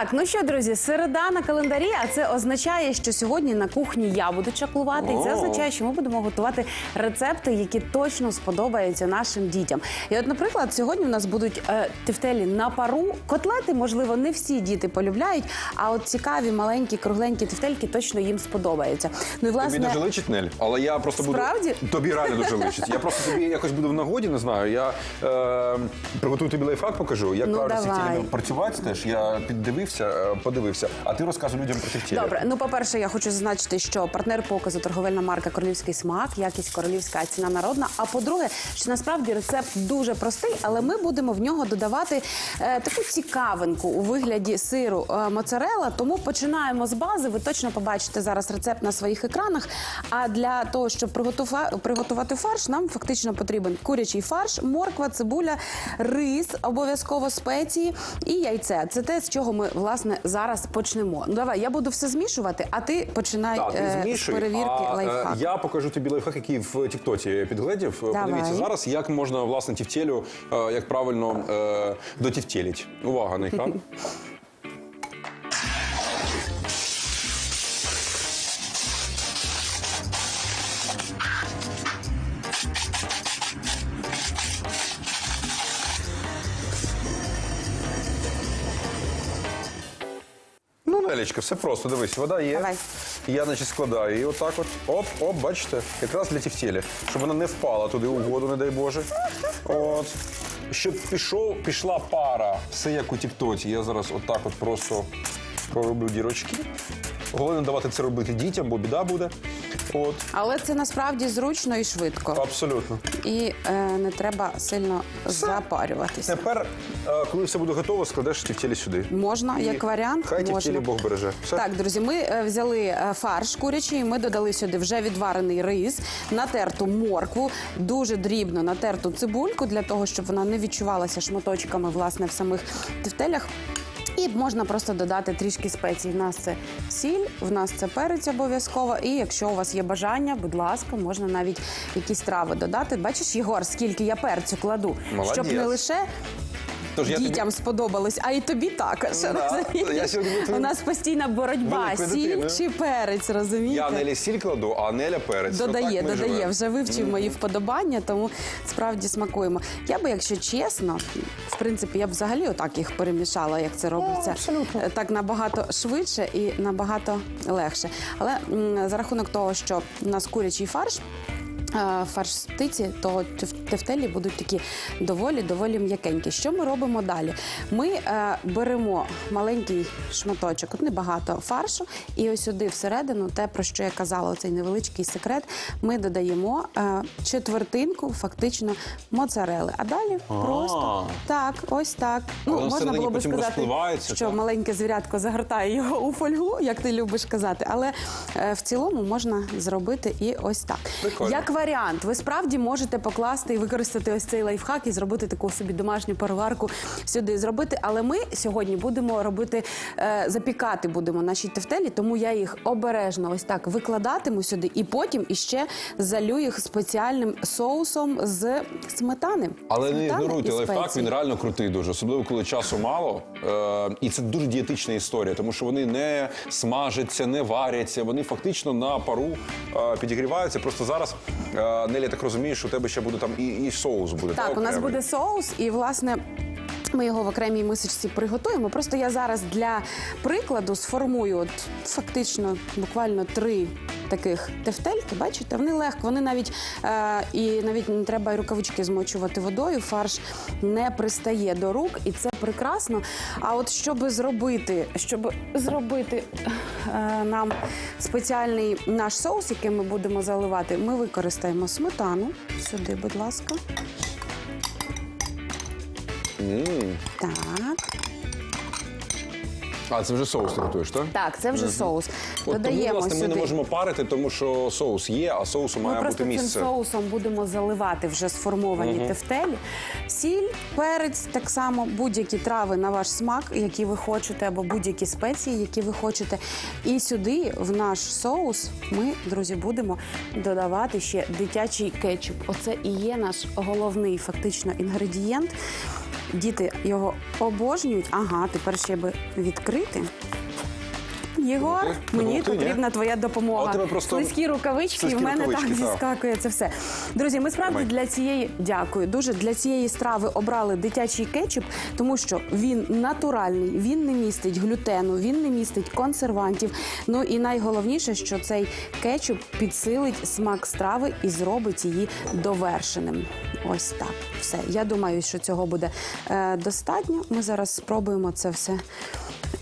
Так, ну що, друзі, середа на календарі, а це означає, що сьогодні на кухні я буду чаклувати. І це означає, що ми будемо готувати рецепти, які точно сподобаються нашим дітям. І от, наприклад, сьогодні у нас будуть е, тефтелі на пару. Котлети, можливо, не всі діти полюбляють, а от цікаві, маленькі, кругленькі тефтельки точно їм сподобаються. Ну і Тобі дуже личить, Нель, але я просто буду... Справді? Тобі реально дуже личить. Я просто тобі якось буду в нагоді, не знаю. Я е, приготую тобі лайфхак, покажу. Як Ну, правильно давай. працювати теж. Я піддивився, е, подивився. А ти розказуй людям про тефтелі. Добре, ну по-перше, я хочу зазначити, що партнер показу торговельна марка Королівський смак, якість королівська ціна народна. А по-друге, що насправді рецепт дуже простий, але ми будемо в нього додавати е, таку цікавинку у вигляді сиру е, моцарелла. Тому починаємо з бази. Ви точно побачите зараз рецепт на своїх екранах. А для того, щоб приготува- приготувати фарш, нам фактично потрібен курячий фарш, морква, цибуля, рис, обов'язково спеції і яйце. Це те, з чого ми власне зараз почнемо. Ну давай, я буду все змішувати, а ти починай Так, ти е, з перевірки а, е, лайфхак. Я покажу тобі лайфхак, який в Тіктоці підгледів. Давай. Подивіться зараз, як можна власне тівтєлю, е, як правильно е, дотівтєліть. Увага на екран. Ну, все просто. Дивись, вода є. Давай. Я, значить, складаю її отак от. Оп, оп, бачите, якраз для тівтєлі. Щоб вона не впала туди у воду, не дай Боже. От. Щоб пішов, пішла пара. Все як у тіктоці. Я зараз отак от просто пророблю дірочки. Головне давати це робити дітям, бо біда буде. От, Але це насправді зручно і швидко. абсолютно. І е, не треба сильно запарюватися. Тепер, е, коли все буде готово, складеш тівтєлі сюди. Можна, І як варіант, Хай можна. тівтєлі Бог береже. Все. Так, друзі, ми е, взяли е, фарш курячий, ми додали сюди вже відварений рис, натерту моркву, дуже дрібно натерту цибульку для того, щоб вона не відчувалася шматочками власне в самих тефтелях. І можна просто додати трішки спецій. В нас це сіль, в нас це перець обов'язково. І якщо у вас є бажання, будь ласка, можна навіть якісь трави додати. Бачиш, Єгор, скільки я перцю кладу, Молодець. щоб не лише Тож я тобі- дітям сподобалось, а й тобі також. Да, я сьогодні У нас постійна боротьба. Сіль чи перець, розумієте? Я Нелі сіль кладу, а Неля перець. Додає, ми додає, вже вивчив мої вподобання, тому справді смакуємо. Я би, якщо чесно, в принципі, я б взагалі отак їх перемішала, як це робиться. абсолютно. Е, Так набагато швидше і набагато легше. Але за рахунок того, що у нас курячий фарш. Фарш з птиці, то теф- тефтелі будуть такі доволі доволі м'якенькі. Що ми робимо далі? Ми е, беремо маленький шматочок, от небагато фаршу, і ось сюди всередину, те про що я казала, цей невеличкий секрет. Ми додаємо е, четвертинку, фактично моцарели. А далі просто так, ось так. Ну можна було би сказати, що так? маленьке звірятко загортає його у фольгу, як ти любиш казати. Але е, в цілому можна зробити і ось так. Прикольно. Як варіант, ви справді можете покласти і використати ось цей лайфхак і зробити таку собі домашню переварку сюди зробити. Але ми сьогодні будемо робити е, запікати будемо наші тефтелі, тому я їх обережно ось так викладатиму сюди, і потім іще залю їх спеціальним соусом з сметани. Але не ігноруйте і лайфхак, він реально крутий дуже, особливо коли часу мало. Е, і це дуже дієтична історія, тому що вони не смажаться, не варяться, вони фактично на пару е, підігріваються. Просто зараз Нелі, я так розумію, що у тебе ще буде там і, і соус буде. Так, так у нас окремий. буде соус, і власне. Ми його в окремій мисочці приготуємо. Просто я зараз для прикладу сформую от фактично буквально три таких тефтельки. Бачите, вони легко, вони навіть е, і навіть не треба рукавички змочувати водою. Фарш не пристає до рук, і це прекрасно. А от щоб зробити, щоб зробити е, нам спеціальний наш соус, який ми будемо заливати, ми використаємо сметану. Сюди, будь ласка. Так. А, це вже соус ти готуєш, так? Так, це вже соус. От тому, Додаємо власне, ми сюди. не можемо парити, тому що соус є, а соусу Ми має просто бути цим місце. соусом будемо заливати вже сформовані тефтелі. Сіль, перець, так само будь-які трави на ваш смак, які ви хочете, або будь-які спеції, які ви хочете. І сюди, в наш соус, ми, друзі, будемо додавати ще дитячий кетчуп. Оце і є наш головний фактично інгредієнт. Діти його обожнюють. Ага, тепер ще би відкрити. Єгор, мені ні? потрібна твоя допомога. А у тебе просто Слизькі рукавички, і в мене рукавички, так зіскакує це все. Друзі, ми справді для цієї дякую. Дуже для цієї страви обрали дитячий кетчуп, тому що він натуральний, він не містить глютену, він не містить консервантів. Ну і найголовніше, що цей кетчуп підсилить смак страви і зробить її довершеним. Ось так. Все. Я думаю, що цього буде е, достатньо. Ми зараз спробуємо це все.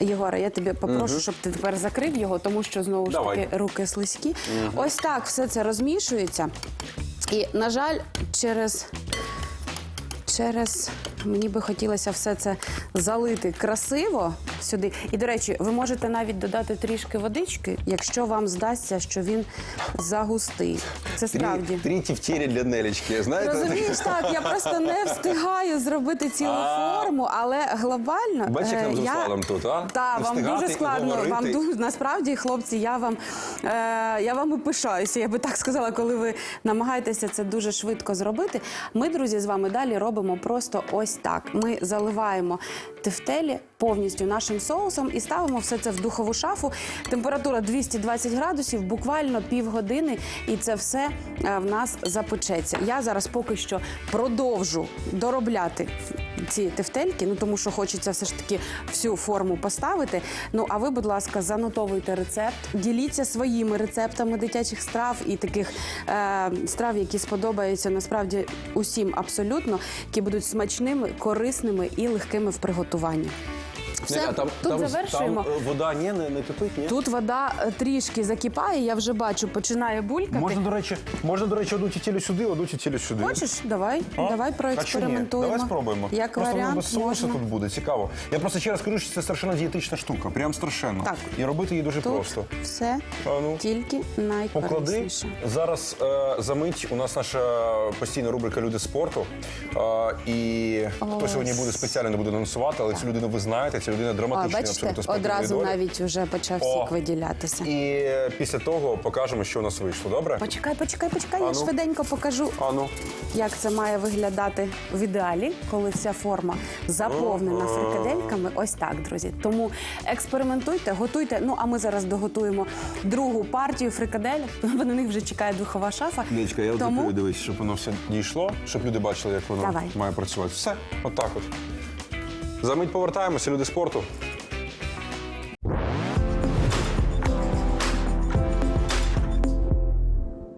Єгоре, я тебе попрошу, щоб ти тепер закрив його, тому що знову ж Давай. таки руки слизькі. Ось так все це розмішується. І, на жаль, через. Через мені би хотілося все це залити красиво сюди. І, до речі, ви можете навіть додати трішки водички, якщо вам здасться, що він загустий. Це справді. Три тефтелі для Нелечки, знаєте? Розумієш, так, я просто не встигаю зробити цілу форму, але глобально. Бачиш, як е, нам з Русланом тут, а? Так, вам дуже складно. Вам дуже насправді, хлопці, я вам, е, я вам і пишаюся. Я би так сказала, коли ви намагаєтеся це дуже швидко зробити. Ми, друзі, з вами далі робимо просто ось так. Ми заливаємо тефтелі повністю нашим соусом і ставимо все це в духову шафу. Температура 220 градусів, буквально півгодини, і це все е, в нас запечеться. Я зараз поки що продовжу доробляти ці тефтельки, ну тому що хочеться все ж таки всю форму поставити. Ну а ви, будь ласка, занотовуйте рецепт, діліться своїми рецептами дитячих страв і таких е, страв, які сподобаються насправді усім абсолютно, які будуть смачними, корисними і легкими в приготуванні. Все, Неля, там, тут там, завершуємо. Там, е, вода ні, не, не кипить, ні? Тут вода е, трішки закипає, я вже бачу, починає булькати. Можна, до речі, можна, до речі, одну тітілю сюди, одну тітілю сюди. Хочеш? Давай, А? давай А проекспериментуємо. чи ні? Давай спробуємо. Як Просто воно варіант без соусу можна. тут буде, цікаво. Я просто ще раз кажу, що це страшенно дієтична штука, прям страшенно. Так. І робити її дуже Тут просто. все А ну. тільки Поклади. найкорисніше. Зараз е, за мить у нас наша постійна рубрика Люди спорту. Е, і хто сьогодні буде спеціально не буде анонсувати, але цю людину ви знаєте, ця людина О, драматична бачите, абсолютно одразу долі. навіть вже почав О. сік виділятися. І е, після того покажемо, що у нас вийшло. Добре? Почекай, почекай, почекай. Я швиденько покажу, Ану. як це має виглядати в ідеалі, коли вся форма заповнена фрикадельками. Ось так, друзі. Тому експериментуйте, готуйте. Ну а ми зараз доготуємо другу партію фрикадель. На них вже чекає духова шафа. Лічка, я Тому Тому... дивись, щоб воно все дійшло, щоб люди бачили, як воно Давай. має працювати. Все, отак от. За мить повертаємося, люди спорту.